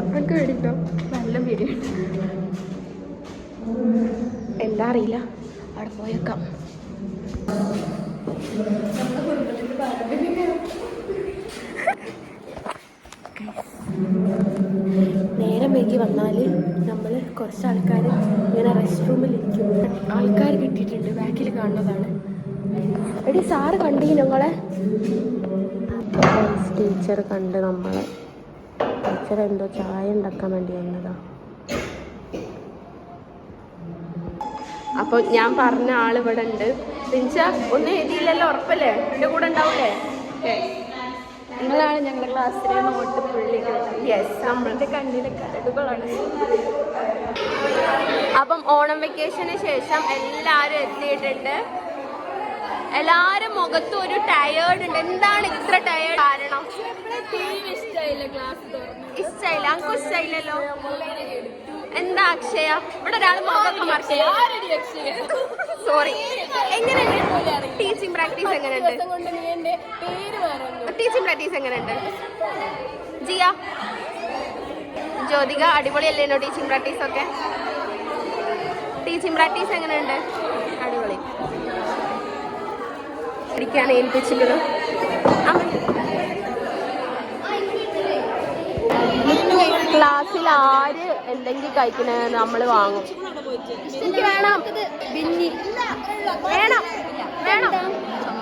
പേടിയില്ല എനിക്ക് നല്ല പേടിയുണ്ട് എന്താ അറിയില്ല. അവിടെ പോയേക്കാം നേരം വൈകി വന്നാൽ നമ്മൾ കുറച്ച് ആൾക്കാർ ഇങ്ങനെ റെസ്റ്റ് റൂമിൽ ഇരിക്കും ആൾക്കാർ കിട്ടിയിട്ടുണ്ട്. ബാക്കിൽ കാണുന്നതാണ്. എടി സാറ് കണ്ടീ ഞങ്ങളെ ടീച്ചർ കണ്ട് നമ്മളെ. ടീച്ചർ എന്തോ ചായ ഉണ്ടാക്കാൻ വേണ്ടി വന്നതാ. അപ്പോൾ ഞാൻ പറഞ്ഞ ആൾ ഇവിടെ ഉണ്ട്. പിഞ്ച ഒന്നും എഴുതിയില്ലല്ലോ ഉറപ്പല്ലേ? എന്റെ കൂടെ ഉണ്ടാവൂലേ? നിങ്ങളാണ് ഞങ്ങളുടെ ക്ലാസ്സിലെ നോട്ട് പുള്ളികൾ യെസ് നമ്മളുടെ കണ്ണിലെ കരടുകളാണ് അപ്പം ഓണം വെക്കേഷന് ശേഷം എല്ലാവരും എത്തിയിട്ടുണ്ട്. എല്ലാവരും മുഖത്ത് ഒരു ടയേർഡ് ഉണ്ട്. എന്താണ് ഇത്ര ടയേർഡ് കാരണം? ഇഷ്ടമായില്ല അങ്ങ് ഇഷ്ടമായില്ലല്ലോ എന്താ അക്ഷയ? ഇവിടെ ഒരാൾ മുഖമൊക്കെ സോറി എങ്ങനെയുണ്ട്? ടീച്ചിങ് പ്രാക്ടീസ് എങ്ങനെയുണ്ട്? ടീച്ചിങ് പ്രാക്ടീസ് എങ്ങനെയുണ്ട്? ജിയ? ജ്യോതിക അടിപൊളിയല്ലേനോ ടീച്ചിങ് പ്രാക്ടീസ് ഒക്കെ? ടീച്ചിങ് പ്രാക്ടീസ് എങ്ങനെയുണ്ട്? അടിപൊളി. പഠിക്കാൻ ഏൽപ്പിച്ചിട്ടുള്ളത്. ക്ലാസ്സിൽ ആര് എന്തെങ്കിലും കഴിക്കണേ നമ്മൾ വാങ്ങും. എനിക്ക് വേണം. വേണം. വേണം.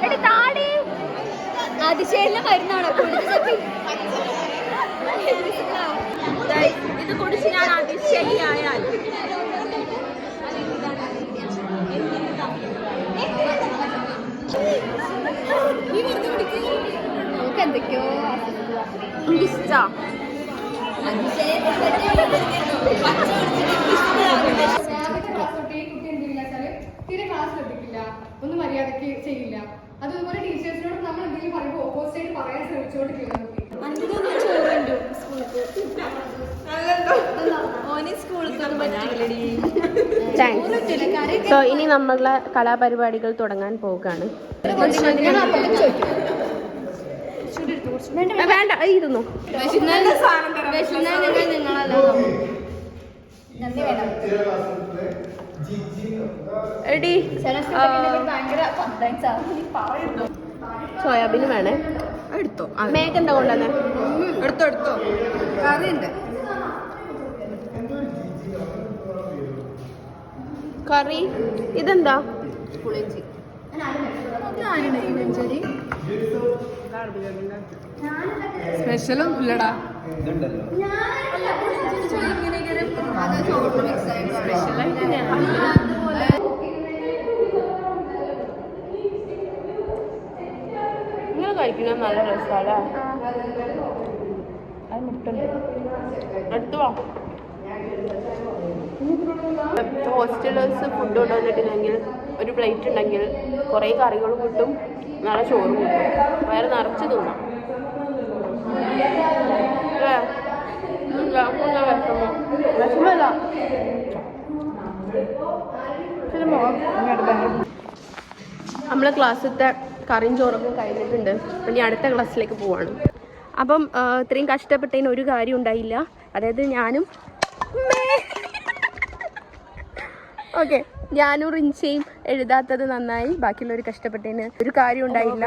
എടി താടി. അതിശയിലെ മരുന്നാണോ ദേ, ഇത് കുടിച്ച് ഞാൻ അതിശയിയായാൽ. എന്തൊക്കെയോ എനിക്കിഷ്ടാ. തീരെ ക്ലാസ് ശ്രദ്ധിക്കില്ല ഒന്നും മര്യാദയ്ക്ക് ചെയ്യില്ല അതുപോലെ ടീച്ചേഴ്സിനോട് നമ്മൾ എന്തെങ്കിലും പറയുമ്പോൾ ഓപ്പോസിറ്റ് പറയാൻ സോ ഇനി നമ്മളെ കലാപരിപാടികൾ തുടങ്ങാൻ പോവുകയാണ്. ആ, വേണ്ട ഇരുന്നു എടി സോയാബീൻ വേണേ. എടുത്തോ. മേഘ എന്താ കൊണ്ടുവന്നേ? എടുത്തോ എടുത്തോ. കറിയുണ്ട്. കറി? ഇതെന്താ? പുളിഞ്ചി സ്പെഷ്യലും ഇല്ലടാ. നിങ്ങൾ കഴിക്കുന്നത് നല്ല രസമല്ലേ അത് മുട്ടുണ്ട് എടുത്തു വാ. ഹോസ്റ്റലേഴ്സ് ഫുഡ് കൊണ്ടുവന്നിട്ടില്ലെങ്കിൽ ഒരു പ്ലേറ്റ് ഉണ്ടെങ്കിൽ കുറേ കറികൾ കിട്ടും നല്ല ചോറും കിട്ടും. വയറ് നിറച്ച് തിന്നാം. വിഷമല്ല. നമ്മളെ ക്ലാസ്സിലത്തെ കറിയും ചോറൊക്കെ കഴിഞ്ഞിട്ടുണ്ട്. ഇനി അടുത്ത ക്ലാസ്സിലേക്ക് പോവാണ്. അപ്പം ഇത്രയും കഷ്ടപ്പെട്ടതിന് ഒരു കാര്യം ഉണ്ടായില്ല അതായത് ഞാനും ഓക്കെ. ഞാനും റിൻസയും എഴുതാത്തത് നന്നായി. ബാക്കിയുള്ളവർ കഷ്ടപ്പെട്ടതിന് ഒരു കാര്യം ഉണ്ടായില്ല.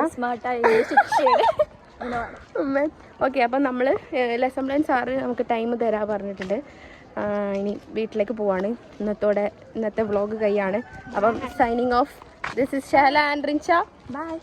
ഓക്കെ അപ്പം നമ്മൾ ലെസൺ പ്ലാൻ സാറ് നമുക്ക് ടൈം തരാ പറഞ്ഞിട്ടുണ്ട്. ഇനി വീട്ടിലേക്ക് പോവാണ്. ഇന്നത്തോടെ ഇന്നത്തെ വ്ളോഗ് കൈയാണ്. അപ്പം signing off this is Shala and Rinsha. Bye